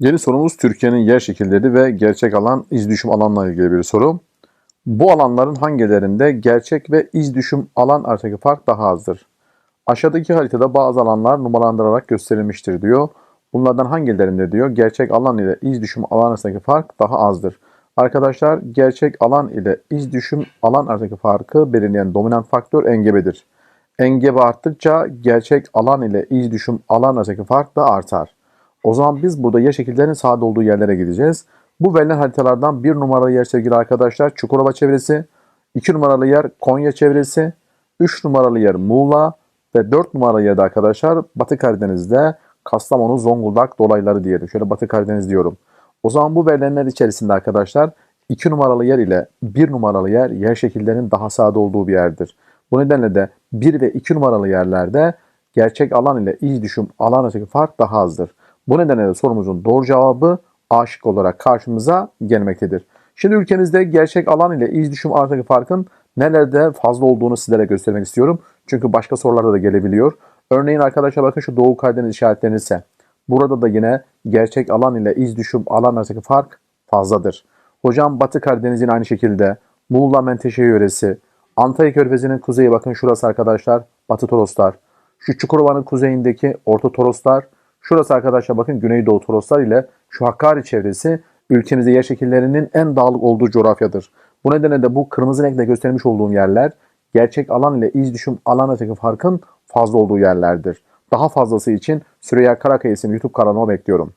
Yeni sorumuz Türkiye'nin yer şekilleri ve gerçek alan iz düşüm alanla ilgili bir soru. Bu alanların hangilerinde gerçek ve iz düşüm alan arasındaki fark daha azdır? Aşağıdaki haritada bazı alanlar numaralandırarak gösterilmiştir diyor. Bunlardan hangilerinde diyor gerçek alan ile iz düşüm alan arasındaki fark daha azdır. Arkadaşlar gerçek alan ile iz düşüm alan arasındaki farkı belirleyen dominant faktör engebedir. Engebe arttıkça gerçek alan ile iz düşüm alan arasındaki fark da artar. O zaman biz burada yer şekillerinin sade olduğu yerlere gideceğiz. Bu verilen haritalardan bir numaralı yer sevgili arkadaşlar Çukurova çevresi, 2 numaralı yer Konya çevresi, 3 numaralı yer Muğla ve 4 numaralı yerde arkadaşlar Batı Karadeniz'de Kastamonu, Zonguldak dolayları diyelim. Şöyle Batı Karadeniz diyorum. O zaman bu verilenler içerisinde arkadaşlar 2 numaralı yer ile 1 numaralı yer yer şekillerinin daha sade olduğu bir yerdir. Bu nedenle de 1 ve 2 numaralı yerlerde gerçek alan ile iz düşüm alan arasındaki fark daha azdır. Bu nedenle de sorumuzun doğru cevabı A şıkkı olarak karşımıza gelmektedir. Şimdi ülkemizde gerçek alan ile iz düşüm arasındaki farkın nelerde fazla olduğunu sizlere göstermek istiyorum. Çünkü başka sorularda da gelebiliyor. Örneğin arkadaşlar bakın şu Doğu Karadeniz işaretlerini ise burada da yine gerçek alan ile iz düşüm alan arasındaki fark fazladır. Hocam Batı Karadeniz'in aynı şekilde Muğla Menteşe yöresi, Antalya Körfezi'nin kuzeyi bakın şurası arkadaşlar Batı Toroslar. Şu Çukurova'nın kuzeyindeki Orta Toroslar. Şurası arkadaşlar bakın Güneydoğu Toroslar ile şu Hakkari çevresi ülkemizde yer şekillerinin en dağlık olduğu coğrafyadır. Bu nedenle de bu kırmızı renkle göstermiş olduğum yerler gerçek alan ile iz düşüm alan arasındaki farkın fazla olduğu yerlerdir. Daha fazlası için Süreyya Karakayası'nın YouTube kanalıma bekliyorum.